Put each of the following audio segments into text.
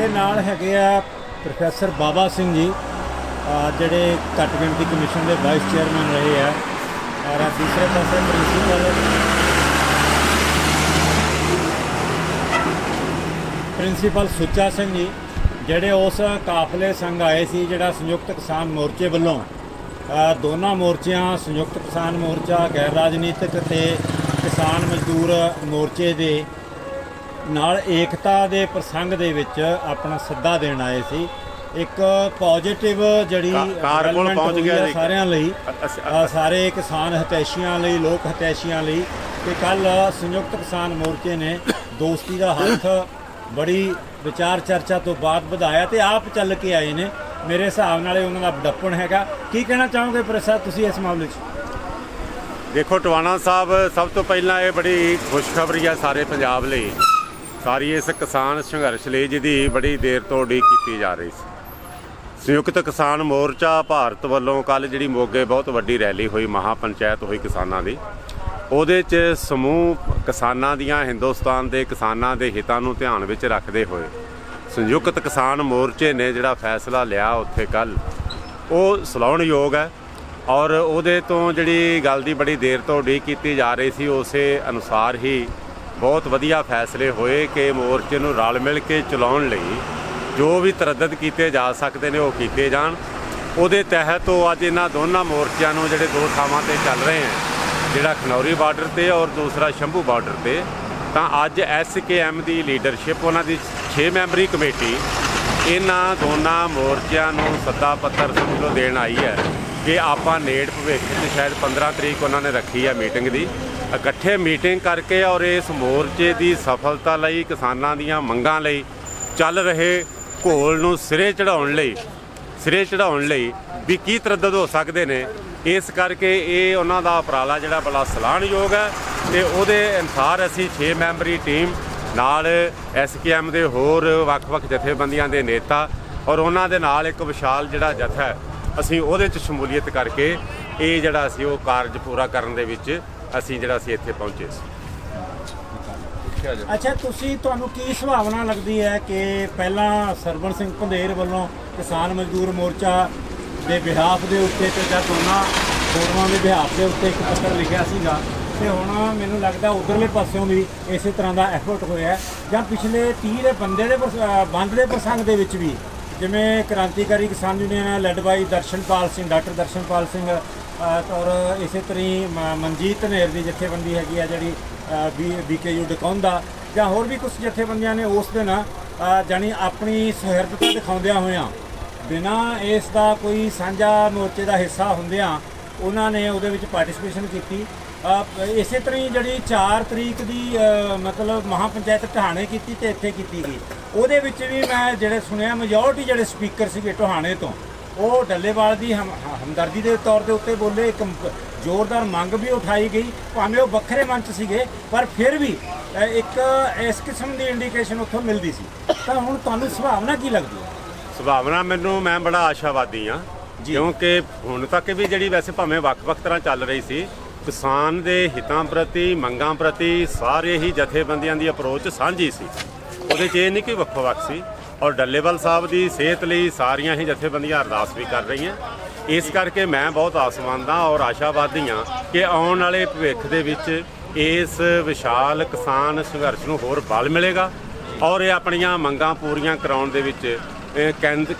ਮੇਰੇ ਨਾਲ ਹੈਗੇ ਆ ਪ੍ਰੋਫੈਸਰ ਬਾਬਾ ਸਿੰਘ ਜੀ ਜਿਹੜੇ ਘੱਟ ਗਿਣਤੀ ਕਮਿਸ਼ਨ ਦੇ ਵਾਈਸ ਚੇਅਰਮੈਨ ਰਹੇ ਆ। ਔਰ ਦੂਸਰੇ ਪਾਸੇ ਪ੍ਰਿੰਸੀਪਲ ਪ੍ਰਿੰਸੀਪਲ ਸੁੱਚਾ ਸਿੰਘ ਜੀ, ਜਿਹੜੇ ਉਸ ਕਾਫਲੇ ਸੰਗ ਆਏ ਸੀ ਜਿਹੜਾ ਸੰਯੁਕਤ ਕਿਸਾਨ ਮੋਰਚੇ ਵੱਲੋਂ। ਦੋਨਾਂ ਮੋਰਚਿਆਂ, ਸੰਯੁਕਤ ਕਿਸਾਨ ਮੋਰਚਾ, ਗੈਰ ਰਾਜਨੀਤਿਕ ਤੇ ਕਿਸਾਨ ਮਜ਼ਦੂਰ ਮੋਰਚੇ ਦੇ ਨਾਲ ਏਕਤਾ ਦੇ ਪ੍ਰਸੰਗ ਦੇ ਵਿੱਚ ਆਪਣਾ ਸੱਦਾ ਦੇਣ ਆਏ ਸੀ। ਇੱਕ ਪੋਜ਼ਿਟਿਵ ਜਿਹੜੀ ਕਾਰ ਕੋਲ ਪਹੁੰਚ ਗਿਆ ਆ। ਸਾਰਿਆਂ ਲਈ ਸਾਰੇ ਕਿਸਾਨ ਹਤੈਸ਼ੀਆਂ ਲਈ ਲੋਕ ਹਤੈਸ਼ੀਆਂ ਲਈ ਕਿ ਕੱਲ ਸੰਯੁਕਤ ਕਿਸਾਨ ਮੋਰਚੇ ਨੇ ਦੋਸਤੀ ਦਾ ਹੱਥ ਬੜੀ ਵਿਚਾਰ ਚਰਚਾ ਤੋਂ ਬਾਅਦ ਵਧਾਇਆ ਤੇ ਆਪ ਚੱਲ ਕੇ ਆਏ ਨੇ। ਮੇਰੇ ਹਿਸਾਬ ਨਾਲ ਇਹ ਉਹਨਾਂ ਦਾ ਵਡੱਪਣ ਹੈਗਾ। ਕੀ ਕਹਿਣਾ ਚਾਹੋਗੇ ਪ੍ਰਸਾਦ ਤੁਸੀਂ ਇਸ ਮਾਮਲੇ 'ਚ? ਦੇਖੋ ਟਵਾਣਾ ਸਾਹਿਬ ਸਭ ਤੋਂ ਪਹਿਲਾਂ ਇਹ ਬੜੀ ਖੁਸ਼ਖਬਰੀ ਹੈ ਸਾਰੇ ਪੰਜਾਬ ਲਈ। ਸਾਰੀ ਇਸ ਕਿਸਾਨ ਸੰਘਰਸ਼ ਲਈ ਜਿਹਦੀ ਬੜੀ ਦੇਰ ਤੋਂ ਉਡੀਕ ਕੀਤੀ ਜਾ ਰਹੀ ਸੀ। ਸੰਯੁਕਤ ਕਿਸਾਨ ਮੋਰਚਾ ਭਾਰਤ ਵੱਲੋਂ ਕੱਲ ਜਿਹੜੀ ਮੋਗੇ ਬਹੁਤ ਵੱਡੀ ਰੈਲੀ ਹੋਈ ਮਹਾ ਪੰਚਾਇਤ ਹੋਈ ਕਿਸਾਨਾਂ ਦੀ। ਉਹਦੇ 'ਚ ਸਮੂਹ ਕਿਸਾਨਾਂ ਦੀਆਂ, ਹਿੰਦੁਸਤਾਨ ਦੇ ਕਿਸਾਨਾਂ ਦੇ ਹਿੱਤਾਂ ਨੂੰ ਧਿਆਨ ਵਿੱਚ ਰੱਖਦੇ ਹੋਏ ਸੰਯੁਕਤ ਕਿਸਾਨ ਮੋਰਚੇ ਨੇ ਜਿਹੜਾ ਫੈਸਲਾ ਲਿਆ ਉੱਥੇ ਕੱਲ ਉਹ ਸਲਾਹੁਣਯੋਗ ਹੈ ਔਰ ਉਹਦੇ ਤੋਂ ਜਿਹੜੀ ਗੱਲ ਦੀ ਬੜੀ ਦੇਰ ਤੋਂ ਉਡੀਕ ਕੀਤੀ ਜਾ ਰਹੀ ਸੀ, ਉਸੇ ਅਨੁਸਾਰ ਹੀ ਬਹੁਤ ਵਧੀਆ ਫੈਸਲੇ ਹੋਏ ਕਿ ਮੋਰਚੇ ਨੂੰ ਰਲ ਮਿਲ ਕੇ ਚਲਾਉਣ ਲਈ ਜੋ ਵੀ ਤਰੱਦਦ ਕੀਤੇ ਜਾ ਸਕਦੇ ਨੇ ਉਹ ਕੀਤੇ ਜਾਣ। ਉਹਦੇ ਤਹਿਤ ਉਹ ਅੱਜ ਇਹਨਾਂ ਦੋਨਾਂ ਮੋਰਚਿਆਂ ਨੂੰ ਜਿਹੜੇ ਦੋ ਥਾਵਾਂ ਤੇ ਚੱਲ ਰਹੇ ਹਨ ਜਿਹੜਾ ਖਨੌਰੀ ਬਾਰਡਰ ਤੇ ਔਰ ਦੂਸਰਾ ਸ਼ੰਭੂ ਬਾਰਡਰ ਤੇ, ਤਾਂ ਅੱਜ ਐਸਕੇਐਮ ਦੀ ਲੀਡਰਸ਼ਿਪ, ਉਹਨਾਂ ਦੀ 6 ਮੈਂਬਰੀ ਕਮੇਟੀ ਇਹਨਾਂ ਦੋਨਾਂ ਮੋਰਚਿਆਂ ਨੂੰ ਸੱਦਾ ਪੱਤਰ ਸਮਝੋ ਦੇਣ ਆਈ ਹੈ ਕਿ ਆਪਾਂ ਨੇੜ ਭਵਿੱਖ 'ਚ ਸ਼ਾਇਦ 15 ਤਰੀਕ ਉਹਨਾਂ ਨੇ ਰੱਖੀ ਹੈ ਮੀਟਿੰਗ ਦੀ। ਇਕੱਠੇ ਮੀਟਿੰਗ ਕਰਕੇ ਔਰ ਇਸ ਮੋਰਚੇ ਦੀ ਸਫਲਤਾ ਲਈ ਕਿਸਾਨਾਂ ਦੀਆਂ ਮੰਗਾਂ ਲਈ ਚੱਲ ਰਹੇ ਘੋਲ ਨੂੰ ਸਿਰੇ ਚੜਾਉਣ ਲਈ, ਸਿਰੇ ਚੜਾਉਣ ਲਈ ਵੀ ਕੀ ਤਰੱਦਦ ਹੋ ਸਕਦੇ ਨੇ, ਇਸ ਕਰਕੇ ਇਹ ਉਹਨਾਂ ਦਾ ਉਪਰਾਲਾ ਜਿਹੜਾ ਬੜਾ ਸਲਾਹਣਯੋਗ ਹੈ ਤੇ ਉਹਦੇ ਅਨਸਾਰ ਅਸੀਂ 6 ਮੈਂਬਰੀ ਟੀਮ ਨਾਲ ਐਸਕੇਐਮ ਦੇ ਹੋਰ ਵੱਖ-ਵੱਖ ਜਥੇਬੰਦੀਆਂ ਦੇ ਨੇਤਾ ਔਰ ਉਹਨਾਂ ਦੇ ਨਾਲ ਇੱਕ ਵਿਸ਼ਾਲ ਜਿਹੜਾ ਜਥਾ ਅਸੀਂ ਉਹਦੇ 'ਚ ਸ਼ਮੂਲੀਅਤ ਕਰਕੇ ਇਹ ਜਿਹੜਾ ਅਸੀਂ ਉਹ ਕਾਰਜ ਪੂਰਾ ਕਰਨ ਦੇ ਵਿੱਚ ਅਸੀਂ ਜਿਹੜਾ ਅਸੀਂ ਇੱਥੇ ਪਹੁੰਚੇ ਸੀ। ਅੱਛਾ, ਤੁਸੀਂ, ਤੁਹਾਨੂੰ ਕੀ ਸੰਭਾਵਨਾ ਲੱਗਦੀ ਹੈ ਕਿ ਪਹਿਲਾਂ ਸਰਵਣ ਸਿੰਘ ਪੰਧੇਰ ਵੱਲੋਂ ਕਿਸਾਨ ਮਜ਼ਦੂਰ ਮੋਰਚਾ ਦੇ ਵਿਹਾਫ ਦੇ ਉੱਤੇ ਤੇ ਜਾਂ ਦੋਨਾਂ ਫੋਰਮਾਂ ਦੇ ਬਿਹਾਫ ਦੇ ਉੱਤੇ ਇੱਕ ਪੱਤਰ ਲਿਖਿਆ ਸੀਗਾ? ਤੇ ਹੁਣ ਮੈਨੂੰ ਲੱਗਦਾ ਉਧਰਲੇ ਪਾਸਿਓਂ ਵੀ ਇਸੇ ਤਰ੍ਹਾਂ ਦਾ ਐਫਰਟ ਹੋਇਆ ਜਾਂ ਪਿਛਲੇ 30 ਦੇ ਬੰਦੇ ਦੇ ਪ੍ਰਸ- ਬੰਦ ਦੇ ਪ੍ਰਸੰਗ ਦੇ ਵਿੱਚ ਵੀ, ਜਿਵੇਂ Krantikari Kisan union, led by Darshanpal Singh, doctor Darshanpal Singh ਔਰ ਇਸੇ ਤਰ੍ਹਾਂ ਹੀ ਮਨਜੀਤ ਧਨੇਰ ਦੀ ਜਥੇਬੰਦੀ ਹੈਗੀ ਆ ਜਿਹੜੀ ਬੀ ਬੀਕੇਯੂ ਡਕਾਉਂਦਾ ਜਾਂ ਹੋਰ ਵੀ ਕੁਝ ਜਥੇਬੰਦੀਆਂ ਨੇ ਉਸ ਦਿਨ ਅਹ, ਜਾਣੀ ਆਪਣੀ ਸੁਹਿਰਦਤਾ ਦਿਖਾਉਂਦਿਆਂ ਹੋਇਆਂ ਬਿਨਾਂ ਇਸ ਦਾ ਕੋਈ ਸਾਂਝਾ ਮੋਰਚੇ ਦਾ ਹਿੱਸਾ ਹੁੰਦਿਆਂ ਉਹਨਾਂ ਨੇ ਉਹਦੇ ਵਿੱਚ ਪਾਰਟਿਸਿਪੇਸ਼ਨ ਕੀਤੀ। ਇਸੇ ਤਰ੍ਹਾਂ ਹੀ ਜਿਹੜੀ 4 ਤਰੀਕ ਦੀ ਮਤਲਬ ਮਹਾ ਪੰਚਾਇਤ ਟਹਾਣੇ ਕੀਤੀ ਤੇ ਇੱਥੇ ਕੀਤੀ ਗਈ। ਉਹਦੇ ਵਿੱਚ ਵੀ ਮੈਂ ਜਿਹੜੇ ਸੁਣਿਆ ਮੈਜੋਰਟੀ ਜਿਹੜੇ ਸਪੀਕਰ ਸੀਗੇ ਟਹਾਣੇ ਤੋਂ ਉਹ ਡੱਲੇਵਾਲ ਦੀ ਹਮ- ਹਮਦਰਦੀ ਦੇ ਤੌਰ ਦੇ ਉੱਤੇ ਬੋਲੇ ਇੱਕ ਮ- ਜ਼ੋਰਦਾਰ ਮੰਗ ਵੀ ਉਠਾਈ ਗਈ। ਭਾਵੇਂ ਉਹ ਵੱਖਰੇ ਮੰਚ ਸੀਗੇ ਪਰ ਫਿਰ ਵੀ ਅ, ਇੱਕ ਇਸ ਕਿਸਮ ਦੀ ਇੰਡੀਕੇਸ਼ਨ ਉੱਥੋਂ ਮਿਲਦੀ ਸੀ। ਤਾਂ ਹੁਣ ਤੁਹਾਨੂੰ ਸੁਭਾਵਨਾ ਕੀ ਲੱਗਦੀ ਹੈ? ਸੁਭਾਵਨਾ ਮੈਨੂੰ ਮੈਂ ਬੜਾ ਆਸ਼ਾਵਾਦੀ ਆ ਜੀ। ਕਿਉਂਕਿ ਹੁਣ ਤੱਕ ਵੀ ਜਿਹੜੀ ਵੈਸੇ ਭਾਵੇਂ ਵੱਖ-ਵੱਖ ਤਰ੍ਹਾਂ ਚੱਲ ਰਹੀ ਸੀ ਕਿਸਾਨ ਦੇ ਹਿੱਤਾਂ ਪ੍ਰਤੀ ਮੰਗਾਂ ਪ੍ਰਤੀ ਸਾਰੇ ਹੀ ਜਥੇਬੰਦੀਆਂ ਦੀ ਅਪਰੋਚ ਸਾਂਝੀ ਸੀ। ਉਹਦੇ 'ਚ ਇਹ ਨਹੀਂ ਕਿ ਵੱਖੋ ਵੱਖ ਸੀ। ਔਰ ਡੱਲੇਵਾਲ ਸਾਹਿਬ ਦੀ ਸਿਹਤ ਲਈ ਸਾਰੀਆਂ ਹੀ ਜਥੇਬੰਦੀਆਂ ਅਰਦਾਸ ਵੀ ਕਰ ਰਹੀਆਂ। ਇਸ ਕਰਕੇ ਮੈਂ ਬਹੁਤ ਆਸਮਾਨਦਾ ਔਰ ਆਸ਼ਾਵਾਦੀ ਹਾਂ ਕਿ ਆਉਣ ਵਾਲੇ ਭਵਿੱਖ ਦੇ ਵਿੱਚ ਇਸ ਵਿਸ਼ਾਲ ਕਿਸਾਨ ਸੰਘਰਸ਼ ਨੂੰ ਹੋਰ ਬਲ ਮਿਲੇਗਾ ਔਰ ਇਹ ਆਪਣੀਆਂ ਮੰਗਾਂ ਪੂਰੀਆਂ ਕਰਾਉਣ ਦੇ ਵਿੱਚ ਇਹ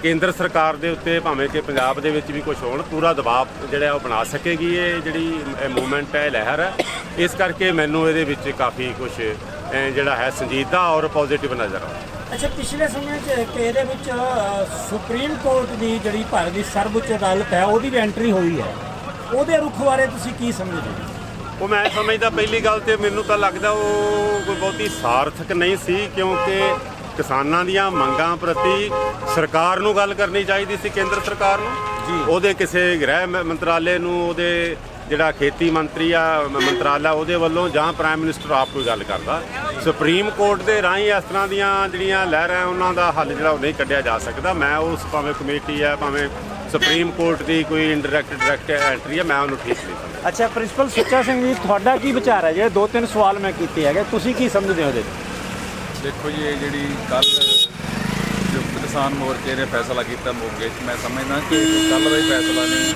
ਕੇਂਦਰ ਸਰਕਾਰ ਦੇ ਉੱਤੇ ਭਾਵੇਂ ਕਿ ਪੰਜਾਬ ਦੇ ਵਿੱਚ ਵੀ ਕੁਝ ਹੋਣ, ਪੂਰਾ ਦਬਾਅ ਜਿਹੜਾ ਉਹ ਬਣਾ ਸਕੇਗੀ ਇਹ ਜਿਹੜੀ ਮੂਵਮੈਂਟ ਹੈ ਇਹ ਲਹਿਰ ਹੈ। ਇਸ ਕਰਕੇ ਮੈਨੂੰ ਇਹਦੇ ਵਿੱਚ ਕਾਫੀ ਕੁਝ ਜਿਹੜਾ ਹੈ ਸੰਜੀਦਾ ਔਰ ਪੋਜ਼ਿਟਿਵ ਨਜ਼ਰ ਆਉਂਦਾ। ਅੱਛਾ ਪਿਛਲੇ ਸਮੇਂ 'ਚ ਕਿ ਇਹਦੇ ਵਿੱਚ ਸੁਪਰੀਮ ਕੋਰਟ ਦੀ ਜਿਹੜੀ ਭਾਰਤ ਦੀ ਸਰਵਉੱਚ ਅਦਾਲਤ ਹੈ ਉਹਦੀ ਵੀ ਐਂਟਰੀ ਹੋਈ ਹੈ। ਉਹਦੇ ਰੁਖ ਬਾਰੇ ਤੁਸੀਂ ਕੀ ਸਮਝਦੇ ਹੋ? ਉਹ ਮੈਂ ਸਮਝਦਾ ਪਹਿਲੀ ਗੱਲ ਤੇ ਮੈਨੂੰ ਤਾਂ ਲੱਗਦਾ ਉਹ ਕੋਈ ਬਹੁਤੀ ਸਾਰਥਕ ਨਹੀਂ ਸੀ ਕਿਉਂਕਿ ਕਿਸਾਨਾਂ ਦੀਆਂ ਮੰਗਾਂ ਪ੍ਰਤੀ ਸਰਕਾਰ ਨੂੰ ਗੱਲ ਕਰਨੀ ਚਾਹੀਦੀ ਸੀ ਕੇਂਦਰ ਸਰਕਾਰ ਨੂੰ। ਜੀ। ਉਹਦੇ ਕਿਸੇ ਗ੍ਰਹਿ ਮੰਤਰਾਲੇ ਨੂੰ ਉਹਦੇ ਜਿਹੜਾ ਖੇਤੀ ਮੰਤਰੀ ਆ ਮੰਤਰਾਲਾ ਉਹਦੇ ਵੱਲੋਂ ਜਾਂ ਪ੍ਰਾਈਮ ਮਿਨਿਸਟਰ ਆਪ ਕੋਈ ਗੱਲ ਕਰਦਾ। ਸੁਪਰੀਮ ਕੋਰਟ ਦੇ ਰਾਹੀਂ ਇਸ ਤਰ੍ਹਾਂ ਦੀਆਂ ਜਿਹੜੀਆਂ ਲਹਿਰਾਂ ਉਹਨਾਂ ਦਾ ਹੱਲ ਜਿਹੜਾ ਉਹ ਨਹੀਂ ਕੱਢਿਆ ਜਾ ਸਕਦਾ। ਮੈਂ ਉਸ ਭਾਵੇਂ ਕਮੇਟੀ ਆ ਭਾਵੇਂ ਸੁਪਰੀਮ ਕੋਰਟ ਦੀ ਕੋਈ ਇਨਡਾਇਰੈਕਟ ਡਾਇਰੈਕਟ ਐਂਟਰੀ ਆ ਮੈਂ ਉਹਨੂੰ ਠੀਕ ਨਹੀਂ ਸਮਝਦਾ। ਅੱਛਾ ਪ੍ਰਿੰਸੀਪਲ ਸੁੱਚਾ ਸਿੰਘ ਜੀ ਤੁਹਾਡਾ ਕੀ ਵਿਚਾਰ ਹੈ? ਜਿਹੜੇ ਦੋ ਤਿੰਨ ਸਵਾਲ ਮੈਂ ਕੀਤੇ ਹੈਗੇ ਤੁਸੀਂ ਕੀ ਸਮਝਦੇ ਹੋ ਇਹਦੇ 'ਚ ਦੇਖੋ ਜੀ ਇਹ ਜਿਹੜੀ ਕੱਲ 6 ਮੈਂਬਰੀ ਕਮੇਟੀ ਜਿਹੜੀ ਸੰਯੁਕਤ ਕਿਸਾਨ ਮੋਰਚਾ ਵੱਲੋਂ ਬਣਾਈ ਗਈ ਹੈ ਇਹਦੇ ਵਿੱਚ 6 ਮੈਂਬਰੀ ਕਮੇਟੀ ਸੰਯੁਕਤ ਕਿਸਾਨ ਮੋਰਚੇ ਨੇ ਫੈਸਲਾ ਕੀਤਾ ਮੋਗੇ 'ਚ ਮੈਂ ਸਮਝਦਾ ਕਿ ਕੱਲ ਦਾ ਹੀ ਫੈਸਲਾ ਨਹੀਂ।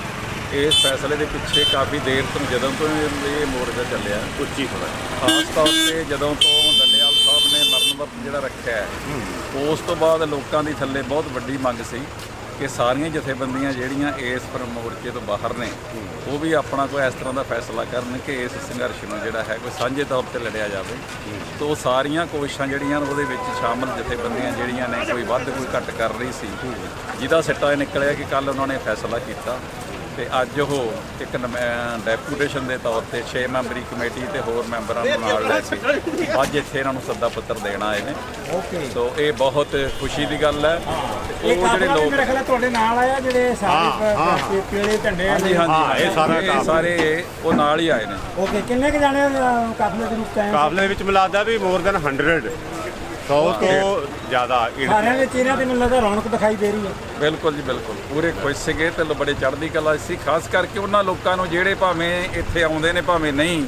ਇਸ ਫੈਸਲੇ ਦੇ ਪਿੱਛੇ ਕਾਫੀ ਦੇਰ ਤੋਂ ਜਦੋਂ ਤੋਂ ਇਹ ਇਹ ਮੋਰਚਾ ਚੱਲਿਆ ਉੱਚੀ ਥੋੜਾ ਖਾਸ ਤੌਰ ਤੇ ਜਦੋਂ ਤੋਂ ਡੱਲੇਵਾਲ ਜਿਹੜਾ ਰੱਖਿਆ ਹੈ, ਉਸ ਤੋਂ ਬਾਅਦ ਲੋਕਾਂ ਦੀ ਥੱਲੇ ਬਹੁਤ ਵੱਡੀ ਮੰਗ ਸੀ ਕਿ ਸਾਰੀਆਂ ਜਥੇਬੰਦੀਆਂ ਜਿਹੜੀਆਂ ਇਸ ਪਰ ਮੋਰਚੇ ਤੋਂ ਬਾਹਰ ਨੇ, ਉਹ ਵੀ ਆਪਣਾ ਕੋਈ ਇਸ ਤਰ੍ਹਾਂ ਦਾ ਫੈਸਲਾ ਕਰਨ ਕਿ ਇਸ ਸੰਘਰਸ਼ ਨੂੰ ਜਿਹੜਾ ਹੈ ਕੋਈ ਸਾਂਝੇ ਤੌਰ ਤੇ ਲੜਿਆ ਜਾਵੇ। ਤੋਂ ਉਹ ਸਾਰੀਆਂ ਕੋਸ਼ਿਸ਼ਾਂ ਜਿਹੜੀਆਂ ਉਹਦੇ ਵਿੱਚ ਸ਼ਾਮਲ ਜਥੇਬੰਦੀਆਂ ਜਿਹੜੀਆਂ ਨੇ ਕੋਈ ਵੱਧ ਕੋਈ ਘੱਟ ਕਰ ਰਹੀ ਸੀ, ਜਿਹਦਾ ਸਿੱਟਾ ਇਹ ਨਿਕਲਿਆ ਕਿ ਕੱਲ ਉਹਨਾਂ ਨੇ ਫੈਸਲਾ ਕੀਤਾ। ਤੇ ਅੱਜ ਉਹ ਇੱਕ ਡੈਪੂਟੇਸ਼ਨ ਦੇ ਤੌਰ ਤੇ 6 ਮੈਂਬਰੀ ਕਮੇਟੀ ਤੇ ਹੋਰ ਮੈਂਬਰਾਂ ਨੂੰ ਨਾਲ ਲੈ ਕੇ ਅੱਜ ਇੱਥੇ ਇਹਨਾਂ ਨੂੰ ਸੱਦਾ ਪੱਤਰ ਦੇਣ ਆਏ ਨੇ। ਓਕੇ। ਸੋ ਇਹ ਬਹੁਤ ਖੁਸ਼ੀ ਦੀ ਗੱਲ ਹੈ। ਉਹ ਜਿਹੜੇ ਕਾਫਲਾ ਲੋਕ ਮੇਰੇ ਖਿਆਲ ਤੁਹਾਡੇ ਨਾਲ ਆਇਆ ਜਿਹੜੇ ਸਾਰੇ ਪੀਲੇ ਝੰਡੇ ਆ ਹਾਂਜੀ ਹਾਂ, ਹਾਂਜੀ। ਇਹ ਸਾਰਾ ਕਾਫਲਾ। ਸਾਰੇ ਉਹ ਨਾਲ ਹੀ ਆਏ ਨੇ। ਓਕੇ ਕਿੰਨੇ ਕ ਜਾਣੇ ਕਾਫਲੇ ਦੇ ਰੂਪ ਚ ਆਏ ਹੋ? ਕਾਬਲੇ ਵਿੱਚ ਮਿਲਾਦਾ ਵੀ ਮੋਰ ਦਨ 100 100 ਤੋਂ ਜ਼ਿਆਦਾ। ਸਾਰਿਆਂ ਦੇ ਚਿਹਰਿਆਂ ਤੇ ਮੈਨੂੰ ਲੱਗਦਾ ਰੌਣਕ ਦਿਖਾਈ ਦੇ ਰਹੀ ਹੈ। ਬਿਲਕੁਲ ਜੀ ਬਿਲਕੁਲ। ਪੂਰੇ ਖੁਸ਼ ਸੀਗੇ ਤੇ ਲੋ- ਬੜੇ ਚੜ੍ਹਦੀ ਕਲਾ ਸੀ। ਖਾਸ ਕਰਕੇ ਉਹਨਾਂ ਲੋਕਾਂ ਨੂੰ ਜਿਹੜੇ ਭਾਵੇਂ ਇੱਥੇ ਆਉਂਦੇ ਨੇ ਭਾਵੇਂ ਨਹੀਂ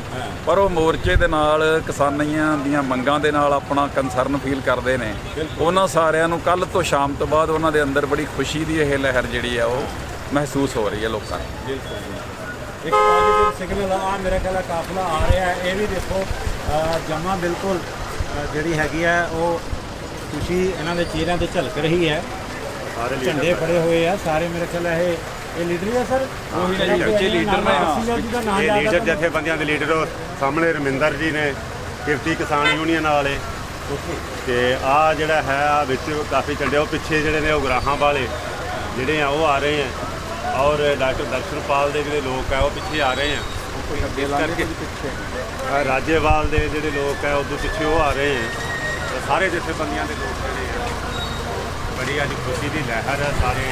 ਪਰ ਉਹ ਮੋਰਚੇ ਦੇ ਨਾਲ ਕਿਸਾਨੀਆਂ ਦੀਆਂ ਮੰਗਾਂ ਦੇ ਨਾਲ ਆਪਣਾ ਕੰਸਰਨ ਫੀਲ ਕਰਦੇ ਨੇ। ਉਹਨਾਂ ਸਾਰਿਆਂ ਨੂੰ ਕੱਲ ਤੋਂ ਸ਼ਾਮ ਤੋਂ ਬਾਅਦ ਉਹਨਾਂ ਦੇ ਅੰਦਰ ਬੜੀ ਖੁਸ਼ੀ ਦੀ ਇਹ ਲਹਿਰ ਜਿਹੜੀ ਆ ਉਹ ਮਹਿਸੂਸ ਹੋ ਰਹੀ ਹੈ ਲੋਕਾਂ ਨੂੰ। ਇੱਕ ਪੋਜ਼ਿਟਿਵ ਸਿਗਨਲ ਆ ਮੇਰੇ ਖਿਆਲ ਕਾਫਲਾ ਆ ਰਿਹਾ ਹੈ। ਇਹ ਵੀ ਦੇਖੋ ਅ, ਜਮਾਂ ਬਿਲਕੁਲ ਜਿਹੜੀ ਹੈਗੀ ਹੈ ਉਹ ਖੁਸ਼ੀ ਇਹਨਾਂ ਦੇ ਚਿਹਰਿਆਂ ਤੇ ਝਲਕ ਰਹੀ ਹੈ। ਸਾਰੇ ਝੰਡੇ ਫੜੇ ਹੋਏ ਆ। ਸਾਰੇ ਮੇਰੇ ਖਿਆਲ ਇਹ ਇਹ ਲੀਡਰ ਹੀ ਆ ਸਰ? ਉਹੀ ਨੇ ਜੀ, ਉੱਚੇ ਲੀਡਰ ਨੇ, ਹਾਂ। ਇਹ ਲੀਡਰ ਆ ਤੁਹਾਨੂੰ? ਜਥੇਬੰਦੀਆਂ ਦੇ ਲੀਡਰ ਉਹ ਸਾਹਮਣੇ ਰਮਿੰਦਰ ਜੀ ਨੇ ਕਿਰਤੀ ਕਿਸਾਨ ਯੂਨੀਅਨ ਵਾਲੇ। ਤੇ ਆ ਜਿਹੜਾ ਹੈ ਆ ਵਿੱਚ ਕਾਫੀ ਝੰਡੇ ਉਹ ਪਿੱਛੇ ਜਿਹੜੇ ਨੇ ਉਹ ਗਰਾਹਾਂ ਵਾਲੇ ਜਿਹੜੇ ਆ ਉਹ ਆ ਰਹੇ ਆ। ਔਰ ਡਾਕਟਰ ਦਰਸ਼ਨਪਾਲ ਦੇ ਜਿਹੜੇ ਲੋਕ ਆ ਉਹ ਪਿੱਛੇ ਆ ਰਹੇ ਆ। ਰਾਜੇਵਾਲ ਦੇ ਜਿਹੜੇ ਲੋਕ ਆ ਉਦੋਂ ਪਿੱਛੇ ਉਹ ਆ ਰਹੇ। ਤੇ ਸਾਰੇ ਜਥੇਬੰਦੀਆਂ ਦੇ ਲੋਕ ਜਿਹੜੇ ਆ ਬੜੀ ਅੱਜ ਖੁਸ਼ੀ ਦੀ ਲਹਿਰ ਹੈ ਸਾਰੇ।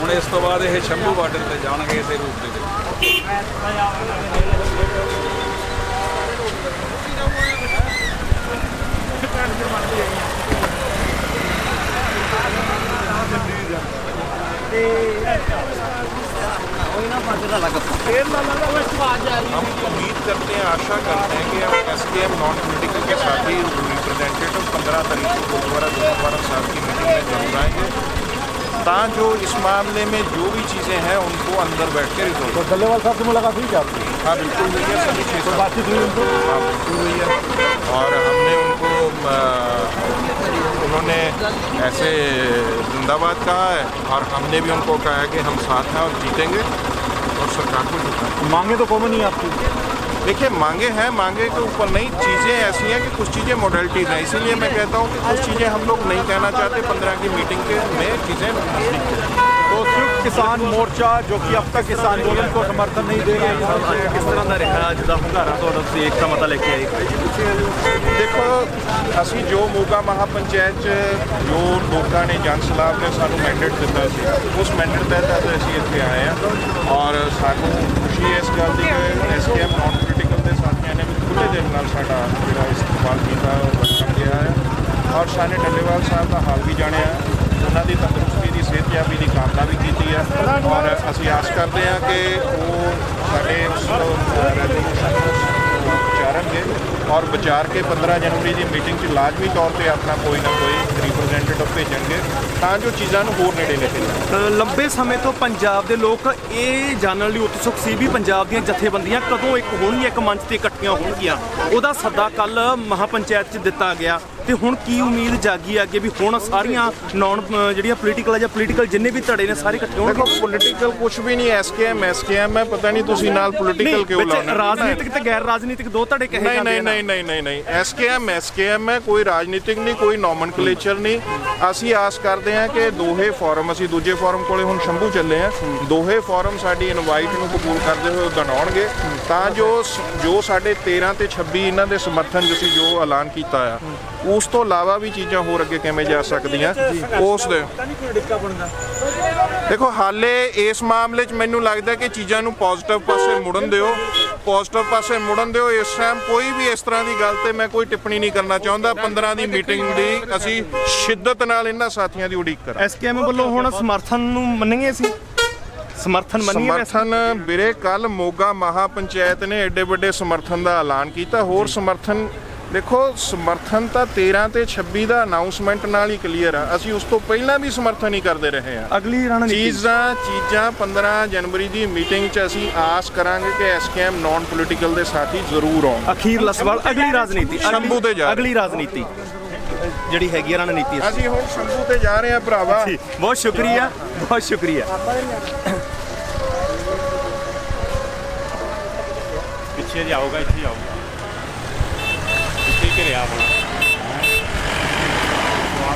ਹੁਣ ਇਸ ਤੋਂ ਬਾਅਦ ਇਹ ਸ਼ੰਭੂ ਬਾਰਡਰ ਤੇ ਜਾਣਗੇ ਇਸੇ ਰੂਪ ਦੇ ਵਿੱਚ। हम उम्मीद करते हैं आशा करते हैं कि हम एस के एम नॉन पोलिटिकल के साथ ही रिप्रेजेंटेटिव पंद्रह तारीख को गुरुद्वारा गुरुद्वारा साहब की मीटिंग में ज़रूर आएँगे। ता जो इस मामले में जो भी चीज़ें हैं उनको अंदर बैठ के रिजोल्व डल्लेवाल साहब से मुलाकात हुई क्या आपकी हाँ बिल्कुल हुई है सभी छः सात बातचीत हुई उनको हाँ बिल्कुल हुई है। और हमने उनको उन्होंने ऐसे जिंदाबाद कहा है और हमने भी उनको कहा है कि हम साथ हैं और जीतेंगे। और सरकार को जुटना मांगे तो कॉमन ही आपकी। देखिए मांगे हैं मांगे के ऊपर नहीं चीज़ें ऐसी हैं कि कुछ चीज़ें मॉडलिटीज़ हैं। इसीलिए मैं कहता हूँ कि कुछ चीज़ें हम लोग नहीं कहना चाहते पंद्रह की मीटिंग के में चीज़ें तो सिर्फ़ किसान मोर्चा जो कि अब तक किसान आंदोलन को समर्थन नहीं दे रहा किस तरह का रहा जुदा होगा तो एक मता लेके आई। ਅਸੀਂ ਜੋ ਮੋਗਾ ਮਹਾਪੰਚਾਇਤ ਚ ਜੋ ਲੋਕਾਂ ਨੇ ਜਨ ਸਲਾਬ ਨੇ ਸਾਨੂੰ ਮੈਂਡੇਟ ਦਿੱਤਾ ਸੀ, ਉਸ ਮੈਂਡੇਟ ਤਹਿਤ ਅੱਜ ਅਸੀਂ ਇੱਥੇ ਆਏ ਹਾਂ ਔਰ ਸਾਨੂੰ ਖੁਸ਼ੀ ਹੈ ਇਸ ਗੱਲ ਦੀ ਕਿ ਐਸਕੇਐਮ ਨਾਨ ਪੋਲੀਟੀਕਲ ਦੇ ਸਾਥੀਆਂ ਨੇ ਵੀ ਖੁੱਲੇ ਦਿਲ ਨਾਲ ਸਾਡਾ ਜਿਹੜਾ ਇਸਤੇਮਾਲ ਕੀਤਾ, ਉਹ ਵਰਤਣ ਗਿਆ ਹੈ। ਔਰ ਸਾਨੇ ਡੱਲੇਵਾਲ ਸਾਹਿਬ ਦਾ ਹਾਲ ਵੀ ਜਾਣਿਆ ਉਹਨਾਂ ਦੀ ਤੰਦਰੁਸਤੀ ਦੀ ਸਿਹਤਯਾਬੀ ਦੀ ਕਾਮਨਾ ਵੀ ਕੀਤੀ ਹੈ। ਔਰ ਅਸੀਂ ਆਸ ਕਰਦੇ ਹਾਂ ਕਿ ਉਹ ਸਾਡੇ ਉਸ ਰੈਜ਼ੋਲੂਸ਼ਨ ਨੂੰ ਵਿਚਾਰਨਗੇ ਔਰ ਵਿਚਾਰ ਕੇ 15 ਜਨਵਰੀ ਦੀ ਮੀਟਿੰਗ 'ਚ ਲਾਜ਼ਮੀ ਤੌਰ ਤੇ ਆਪਣਾ ਕੋਈ ਨਾ ਕੋਈ ਰਿਪਰੈਜ਼ੈਂਟੇਟਿਵ ਭੇਜਣਗੇ ਤਾਂ ਜੋ ਚੀਜ਼ਾਂ ਨੂੰ ਹੋਰ ਨੇੜੇ ਲੈ ਕੇ ਜਾਣ। ਲੰਬੇ ਸਮੇਂ ਤੋਂ ਪੰਜਾਬ ਦੇ ਲੋਕ ਇਹ ਜਾਣਨ ਲਈ ਉਤਸੁਕ ਸੀ ਵੀ ਪੰਜਾਬ ਦੀਆਂ ਜਥੇਬੰਦੀਆਂ ਕਦੋਂ ਇੱਕ ਹੋਣਗੀਆਂ, ਇੱਕ ਮੰਚ ਤੇ ਇਕੱਠੀਆਂ ਹੋਣਗੀਆਂ। ਉਹਦਾ ਸੱਦਾ ਕੱਲ ਮਹਾਪੰਚਾਇਤ 'ਚ ਦਿੱਤਾ ਗਿਆ। ਤੇ ਹੁਣ ਕੀ ਉਮੀਦ ਜਾਗੀ ਅੱਗੇ ਵੀ ਹੁਣ ਸਾਰੀਆਂ ਨਾਨ ਜਿਹੜੀਆਂ ਪੋਲੀਟੀਕਲ ਜਾਂ ਪੋਲੀਟੀਕਲ ਜਿੰਨੇ ਵੀ ਧੜੇ ਨੇ ਸਾਰੇ ਇਕੱਠੇ ਦੇਖੋ ਹੋਣਗੇ ਪੋਲੀਟੀਕਲ ਕੁਝ ਵੀ ਨਹੀਂ ਐਸਕੇਐਮ ਐਸਕੇਐਮ ਹੈ ਪਤਾ ਨਹੀਂ ਤੁਸੀਂ ਨਾਲ ਪੋਲੀਟੀਕਲ ਕਿਉਂ ਲਾਉਣਾ? ਰਾਜਨੀਤਿਕ ਤੇ ਗੈਰ ਰਾਜਨੀਤਿਕ ਦੋ ਧੜੇ ਕਹੇ ਜਾਂਦੇ ਨਹੀਂ ਨੇ। ਨਹੀਂ ਨਹੀਂ ਨਹੀਂ ਨਹੀਂ। ਐਸਕੇਐਮ ਐਸਕੇਐਮ ਹੈ ਕੋਈ ਰਾਜਨੀਤਿਕ ਨਹੀਂ ਕੋਈ ਨੋਮਨਕਲੇਚਰ ਨਹੀਂ। ਅਸੀਂ ਆਸ ਕਰਦੇ ਹਾਂ ਕਿ ਦੋਹੇ ਫੋਰਮ ਅਸੀਂ ਦੂਜੇ ਫੋਰਮ ਕੋਲੇ ਹੁਣ ਸ਼ੰਭੂ ਚੱਲੇ ਆ ਦੋਹੇ ਫੋਰਮ ਸਾਡੀ ਇਨਵਾਈਟ ਨੂੰ ਕਬੂਲ ਕਰਦੇ ਹੋਏ ਦਨਾਉਣਗੇ ਤਾਂ ਜੋ ਜੋ ਸਾਡੇ 13 ਤੇ 26 ਇਹਨਾਂ ਦੇ ਸਮਰਥਨ ਜਿਸੀ ਜੋ ਐਲਾਨ ਕੀਤਾ ਆ ਉਸ ਤੋਂ ਇਲਾਵਾ ਵੀ ਚੀਜ਼ਾਂ ਹੋਰ ਅੱਗੇ ਕਿਵੇਂ ਜਾ ਸਕਦੀਆਂ? ਉਸ ਦੇ। ਦੇਖੋ ਹਾਲੇ ਇਸ ਮਾਮਲੇ 'ਚ ਮੈਨੂੰ ਲੱਗਦਾ ਕਿ ਚੀਜ਼ਾਂ ਨੂੰ ਪੋਜ਼ਿਟਿਵ ਪਾਸੇ ਮੁੜਨ ਦਿਓ। ਪੋਜ਼ਿਟਿਵ ਪਾਸੇ ਮੁੜਨ ਦਿਓ। ਇਸ ਟਾਈਮ ਕੋਈ ਵੀ ਇਸ ਤਰ੍ਹਾਂ ਦੀ ਗੱਲ ਤੇ ਮੈਂ ਕੋਈ ਟਿੱਪਣੀ ਨਹੀਂ ਕਰਨਾ ਚਾਹੁੰਦਾ। 15 ਦੀ ਮੀਟਿੰਗ ਦੀ ਅਸੀਂ ਸ਼ਿੱਦਤ ਨਾਲ ਇਹਨਾਂ ਸਾਥੀਆਂ ਦੀ ਉਡੀਕ ਕਰਾਂਗੇ। ਐਸਕੇਐਮ ਵੱਲੋਂ ਹੁਣ ਸਮਰਥਨ ਨੂੰ ਮੰਨੀਏ ਅਸੀਂ? ਸਮਰਥਨ ਮੰਨੀਏ? ਸਮਰਥਨ ਵੀਰੇ ਕੱਲ ਮੋਗਾ ਮਹਾਪੰਚਾਇਤ ਨੇ ਐਡੇ ਵੱਡੇ ਸਮਰਥਨ ਦਾ ਐਲਾਨ ਕੀਤਾ। ਹੋਰ ਸਮਰਥਨ ਦੇਖੋ ਸਮਰਥਨ ਤਾਂ 13 ਤੇ 26 ਦਾ ਅਨਾਉਂਸਮੈਂਟ ਨਾਲ ਹੀ ਕਲੀਅਰ ਆ। ਅਸੀਂ ਉਸ ਤੋਂ ਪਹਿਲਾਂ ਵੀ ਸਮਰਥਨ ਹੀ ਕਰਦੇ ਰਹੇ ਆ। ਅਗਲੀ ਰਣਨੀਤੀ ਚੀਜ਼ਾਂ ਚੀਜ਼ਾਂ 15 ਜਨਵਰੀ ਦੀ ਮੀਟਿੰਗ 'ਚ ਅਸੀਂ ਆਸ ਕਰਾਂਗੇ ਕਿ ਐਸਕੇਐਮ ਨਾਨ ਪੋਲੀਟੀਕਲ ਦੇ ਸਾਥੀ ਜ਼ਰੂਰ ਆਉਣ। ਅਖੀਰਲਾ ਸਵਾਲ ਅਗਲੀ ਰਾਜਨੀਤੀ ਸ਼ੰਭੂ ਤੇ ਜਾ। ਅਗਲੀ ਰਾਜਨੀਤੀ ਜਿਹੜੀ ਹੈਗੀ ਆ ਰਣਨੀਤੀ ਅਸੀਂ ਹੁਣ ਸ਼ੰਭੂ ਤੇ ਜਾ ਰਹੇ ਆ ਭਰਾਵਾ। ਜੀ, ਬਹੁਤ ਸ਼ੁਕਰੀਆ ਬਹੁਤ ਸ਼ੁਕਰੀਆ। ਪਿੱਛੇ ਜਾਊਗਾ ਇੱਥੇ ਆਊਗਾ ਇੱਥੇ ਘਿਰਿਆ ਆਪਣਾ